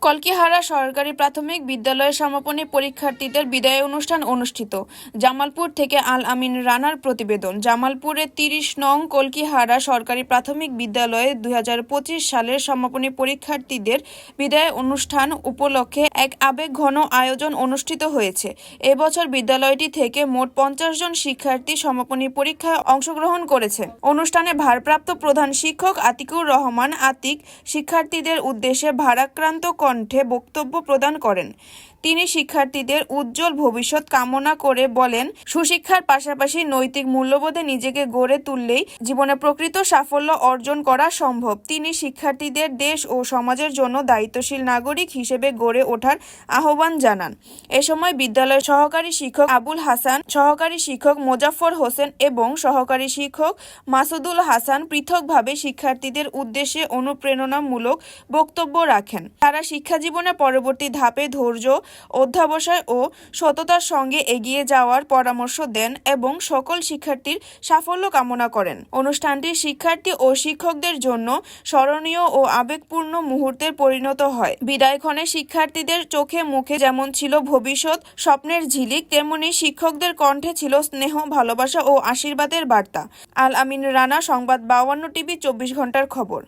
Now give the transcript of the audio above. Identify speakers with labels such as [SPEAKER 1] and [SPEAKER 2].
[SPEAKER 1] কলকিহারা সরকারি প্রাথমিক বিদ্যালয়ের সমাপনী পরীক্ষার্থীদের বিদায় অনুষ্ঠান অনুষ্ঠিত। জামালপুর থেকে আল আমিন রানার প্রতিবেদন। জামালপুরের তিরিশ নং কলকিহারা সরকারি প্রাথমিক বিদ্যালয়ে দুই হাজার পঁচিশ সালের সমাপনী পরীক্ষার্থীদের বিদায় অনুষ্ঠান উপলক্ষে এক আবেগঘন আয়োজন অনুষ্ঠিত হয়েছে। এবছর বিদ্যালয়টি থেকে মোট পঞ্চাশ জন শিক্ষার্থী সমাপনী পরীক্ষায় অংশগ্রহণ করেছে। অনুষ্ঠানে ভারপ্রাপ্ত প্রধান শিক্ষক আতিকুর রহমান আতিক শিক্ষার্থীদের উদ্দেশ্যে ভারাক্রান্ত কণ্ঠে বক্তব্য প্রদান করেন। তিনি শিক্ষার্থীদের উজ্জ্বল ভবিষ্যৎ কামনা করে বলেন, সুশিক্ষার পাশাপাশি নৈতিক মূল্যবোধে নিজেকে গড়ে তুললেই জীবনে প্রকৃত সাফল্য অর্জন করা সম্ভব। তিনি শিক্ষার্থীদের দেশ ও সমাজের জন্য দায়িত্বশীল নাগরিক হিসেবে গড়ে ওঠার আহ্বান জানান। এ সময় বিদ্যালয়ের সহকারী শিক্ষক আবুল হাসান, সহকারী শিক্ষক মোজাফফর হোসেন এবং সহকারী শিক্ষক মাসুদুল হাসান পৃথকভাবে শিক্ষার্থীদের উদ্দেশ্যে অনুপ্রেরণামূলক বক্তব্য রাখেন। তারা শিক্ষা জীবনের পরবর্তী ধাপে ধৈর্য, অধ্যাবসায় ও সততার সঙ্গে এগিয়ে যাওয়ার পরামর্শ দেন এবং সকল শিক্ষার্থীর সাফল্য কামনা করেন। অনুষ্ঠানটি শিক্ষার্থী ও শিক্ষকদের জন্য স্মরণীয় ও আবেগপূর্ণ মুহূর্তের পরিণত হয়। বিদায়ক্ষণে শিক্ষার্থীদের চোখে মুখে যেমন ছিল ভবিষ্যৎ, স্বপ্নের ঝিলিক, তেমনি শিক্ষকদের কণ্ঠে ছিল স্নেহ, ভালোবাসা ও আশীর্বাদের বার্তা। আল আমিন, রানা সংবাদ বাউান্ন টিভি চব্বিশ ঘণ্টার খবর।